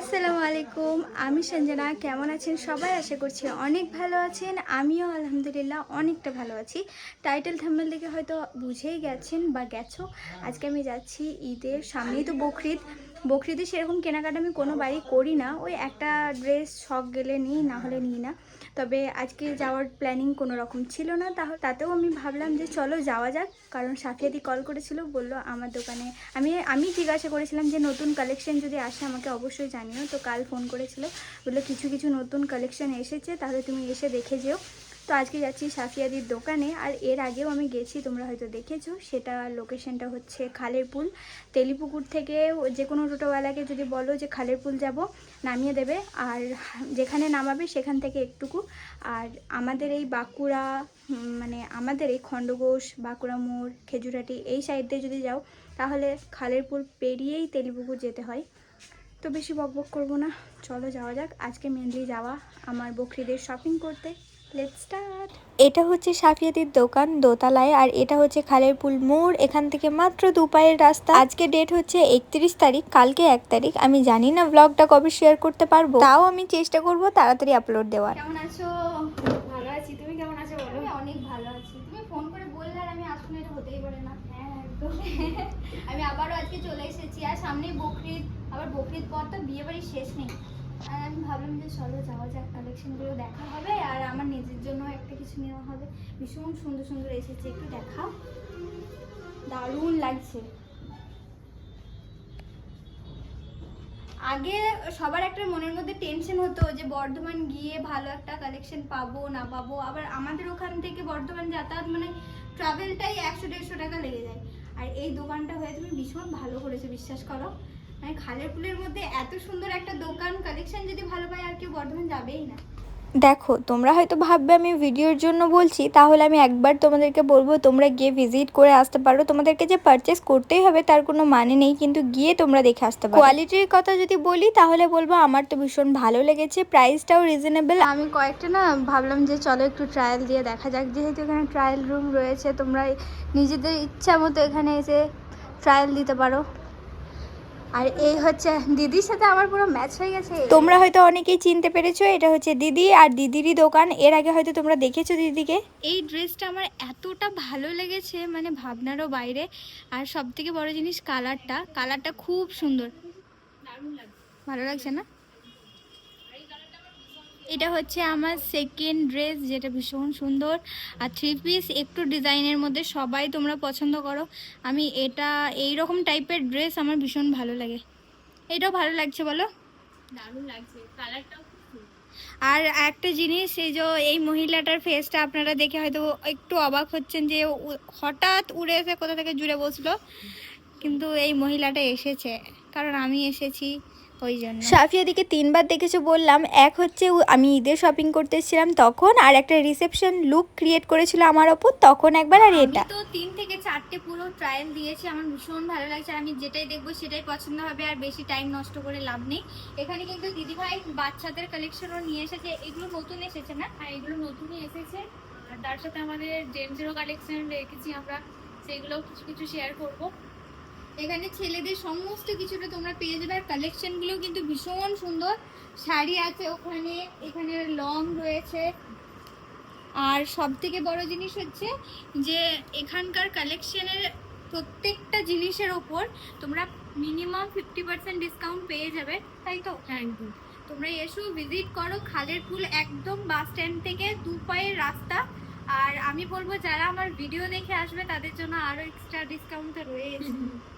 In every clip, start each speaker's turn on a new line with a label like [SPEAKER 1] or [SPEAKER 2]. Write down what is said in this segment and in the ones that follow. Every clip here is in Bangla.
[SPEAKER 1] আসসালামু আলাইকুম আমি সঞ্জনা, কেমন আছেন সবাই? আশা করছি অনেক ভালো আছেন, আমিও আলহামদুলিল্লাহ অনেকটা ভালো আছি। টাইটেল থাম্বেল দেখে হয়তো বুঝেই গেছেন বা গেছো। আজকে আমি যাচ্ছি ঈদের সামনেই তো বকরিদ। বকরিদে সেরকম কেনাকাটা আমি কোনো বাড়ি করি না। ওই একটা ড্রেস শখ গেলে নিই, না হলে নিই না। তবে আজকে যাওয়ার প্ল্যানিং কোনো রকম ছিল না। তাহলে তাতেও আমি ভাবলাম যে চলো যাওয়া যাক। কারণ সাফিয়াদি কল করেছিল, বলল আমার দোকানে, আমি আমি জিজ্ঞাসা করেছিলাম যে নতুন কালেকশন যদি আসে আমাকে অবশ্যই জানিও। তো কাল ফোন করেছিল, বলল কিছু কিছু নতুন কালেকশন এসেছে, তাহলে তুমি এসে দেখে যেও। তো আজকে যাচ্ছি সাফিয়াদির দোকানে আর এর আগেও আমি গেছি, তোমরা হয়তো দেখেছ। সেটা লোকেশনটা হচ্ছে খালের পুল তেলিপুকুর থেকে যে কোনো টোটোওয়ালাকে যদি বলো যে খালের পুল যাব, নামিয়ে দেবে। আর যেখানে নামাবে সেখান থেকে একটুকু। আর আমাদের এই বাঁকুড়া মানে আমাদের এই খণ্ডঘোষ, বাঁকুড়া মোড়, খেজুরাটি এই সাইড দিয়ে যদি যাও, তাহলে খালের পুল পেরিয়েই তেলিপুকুর যেতে হয়। তো বেশি বকবক করব না। চলো যাওয়া যাক। আজকে মেনলি যাওয়া আমার বকরিদের শপিং করতে। এটা হচ্ছে সাফিয়াদির দোকান দোতলায় আর এটা হচ্ছে খালের খালেরপুল মোড় এখান থেকে মাত্র দু পায়ের রাস্তা। আজকে ডেট হচ্ছে একত্রিশ তারিখ কালকে এক তারিখ। আমি জানি না ব্লগটা কবে শেয়ার করতে পারব। তাও আমি চেষ্টা করব তাড়াতাড়ি আপলোড দেওয়ার। কেমন আছো?
[SPEAKER 2] ভালো আছি। তুমি কেমন আছো বলো?
[SPEAKER 1] আমি অনেক ভালো আছি। তুমি ফোন করে বললে আর আমি আসলে এটা হতেই পারে না।
[SPEAKER 2] হ্যাঁ
[SPEAKER 1] আমি আবারও আজকে চলে এসেছি। আর বকরিদ। আবার বকরিদ পর তো বিয়ে বাড়ির শেষ নেই। আর আমি ভাবলাম যে চলো যাওয়া যাক। কালেকশনগুলো দেখা হবে। আর আমার কিছু নেওয়া হবে। ভীষণ সুন্দর সুন্দর এসেছে, একটু দেখাও। দারুণ লাগছে। আগে সবার একটা মনের মধ্যে টেনশন হতো যে বর্ধমান গিয়ে ভালো একটা কালেকশন পাবো, না পাবো। আবার আমাদের ওখান থেকে বর্ধমান যাতায়াত মানে ট্রাভেলটাই একশো, দেড়শো টাকা লেগে যায়। আর এই দোকানটা হয়ে তুমি ভীষণ ভালো করেছ, বিশ্বাস করো। মানে খালের পুলের মধ্যে এত সুন্দর একটা দোকান কালেকশন যদি ভালো পায় আর কেউ বর্ধমান যাবেই না। দেখো, তোমরা হয়তো ভাববে আমি ভিডিওর জন্য বলছি, তাহলে আমি একবার তোমাদেরকে বলব, তোমরা গিয়ে ভিজিট করে আসতে পারো। তোমাদেরকে যে পারচেস করতেই হবে, তার কোনো মানে নেই, কিন্তু গিয়ে তোমরা দেখে আসতে পারো। কোয়ালিটির কথা যদি বলি, তাহলে বলব আমার তো ভীষণ ভালো লেগেছে প্রাইসটাও রিজনেবল আমি কয়েকটা না ভাবলাম যে চলো একটু ট্রায়াল দিয়ে দেখা যাক, যেহেতু এখানে ট্রায়াল রুম রয়েছে তোমরা নিজেদের ইচ্ছা মতো এখানে এসে ট্রায়াল দিতে পারো। আর এই হচ্ছে দিদির সাথে আমার পুরো ম্যাচ হয়ে গেছে। তোমরা হয়তো অনেকেই চিনতে পেরেছ এটা হচ্ছে দিদি আর দিদিরই দোকান। এর আগে হয়তো তোমরা দেখেছ দিদিকে? এই ড্রেসটা আমার এতটা ভালো লেগেছে মানে ভাবনারও বাইরে। আর সব থেকে বড় জিনিস কালারটা কালারটা খুব সুন্দর।
[SPEAKER 2] দারুণ লাগছে।
[SPEAKER 1] ভালো লাগছে না? এটা হচ্ছে আমার সেকেন্ড ড্রেস যেটা ভীষণ সুন্দর। আর থ্রি পিস একটু ডিজাইনের মধ্যে সবাই তোমরা পছন্দ করো। আমি এটা এই রকম টাইপের ড্রেস আমার ভীষণ ভালো লাগে। এটাও ভালো লাগছে বলো?
[SPEAKER 2] দারুণ লাগছে। কালারটাও
[SPEAKER 1] আর একটা জিনিস এই যে এই মহিলাটার ফেসটা আপনারা দেখে হয়তো একটু অবাক হচ্ছেন যে হঠাৎ উড়ে এসে কোথা থেকে জুড়ে বসল। কিন্তু এই মহিলাটা এসেছে। কারণ আমি এসেছি ওই জন্য। সাফিয়াদিকে তিনবার দেখেছ বললাম এক হচ্ছে আমি ঈদের শপিং করতে এসেছিলাম তখন আর একটা রিসেপশন লুক ক্রিয়েট করেছিল আমার ওপর তখন একবার আর এটা। তো তিন থেকে চারটে পুরো ট্রায়াল দিয়েছি আমার ভীষণ ভালো লাগছে আর আমি যেটাই দেখব সেটাই পছন্দ হবে আর বেশি টাইম নষ্ট করে লাভ নেই। এখানে কিন্তু দিদিভাই বাচ্চাদের কালেকশনও নিয়ে এসেছে এগুলো নতুন এসেছে না?
[SPEAKER 2] আর এগুলো নতুনই এসেছে আর তার সাথে আমাদের জেন্টসেরও কালেকশন রেখেছি আমরা সেগুলোও কিছু কিছু শেয়ার করব।
[SPEAKER 1] এখানে ছেলেদের সমস্ত কিছুটা তোমরা পেয়ে যাবে। আর কালেকশনগুলো কিন্তু ভীষণ সুন্দর। শাড়ি আছে ওখানে এখানে লং রয়েছে। আর সব থেকে বড় জিনিস হচ্ছে যে এখানকার কালেকশনের প্রত্যেকটা জিনিসের ওপর তোমরা মিনিমাম ফিফটি পার্সেন্ট ডিসকাউন্ট পেয়ে যাবে। তাই তো?
[SPEAKER 2] হ্যাঁ
[SPEAKER 1] তোমরা এসো ভিজিট করো খালের পুল একদম বাস স্ট্যান্ড থেকে দু পায়ের রাস্তা। আর আমি বলব যারা আমার ভিডিও দেখে আসবে তাদের জন্য আরও এক্সট্রা ডিসকাউন্ট রয়েছে।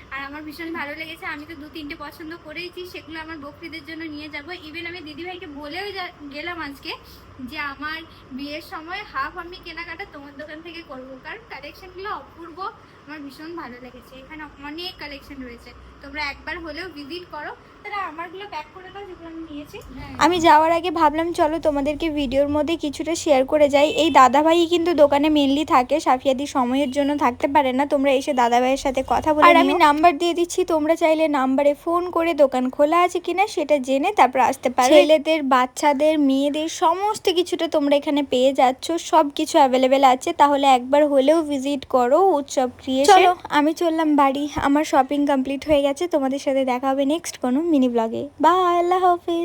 [SPEAKER 1] আর আমার ভীষণ ভালো লেগেছে আমি তো দু তিনটে পছন্দ করেইছি সেগুলো আমার বকরিদের জন্য নিয়ে যাব। ইভেন আমি দিদিভাইকে বলেও গেলাম আজকে যে আমার বিয়ের সময় হাফ আমি কেনাকাটা তোমার দোকান থেকে করব। কারণ কালেকশনগুলো অপূর্ব আমার ভীষণ ভালো লেগেছে। এখানে অনেক কালেকশন রয়েছে। তোমরা একবার হলেও ভিজিট করো। তাহলে আমারগুলো প্যাক করে দাও যেগুলো আমি
[SPEAKER 2] নিয়েছি। হ্যাঁ।
[SPEAKER 3] আমি যাওয়ার আগে ভাবলাম চলো তোমাদেরকে ভিডিওর মধ্যে কিছুটা শেয়ার করে যাই। এই দাদাভাই কিন্তু দোকানে মেনলি থাকে সাফিয়াদি সময়ের জন্য থাকতে পারে না। তোমরা এসে দাদাভাইয়ের সাথে কথা বলে আর আমি নাম্বার দিয়ে দিচ্ছি। তোমরা চাইলে নাম্বারে ফোন করে দোকান খোলা আছে কিনা সেটা জেনে তারপর আসতে পারো। ছেলেদের বাচ্চাদের মেয়েদের সমস্ত কিছুটা তোমরা এখানে পেয়ে যাচ্ছ। সব কিছু অ্যাভেলেবেল আছে। তাহলে একবার হলেও ভিজিট করো উৎসব ক্রিয়েশন চলো। আমি চললাম বাড়ি। আমার শপিং কমপ্লিট হয়ে গেছে। তোমাদের সাথে দেখা হবে নেক্সট কোনো মিনি ব্লগে বা আল্লাহ হাফিজ।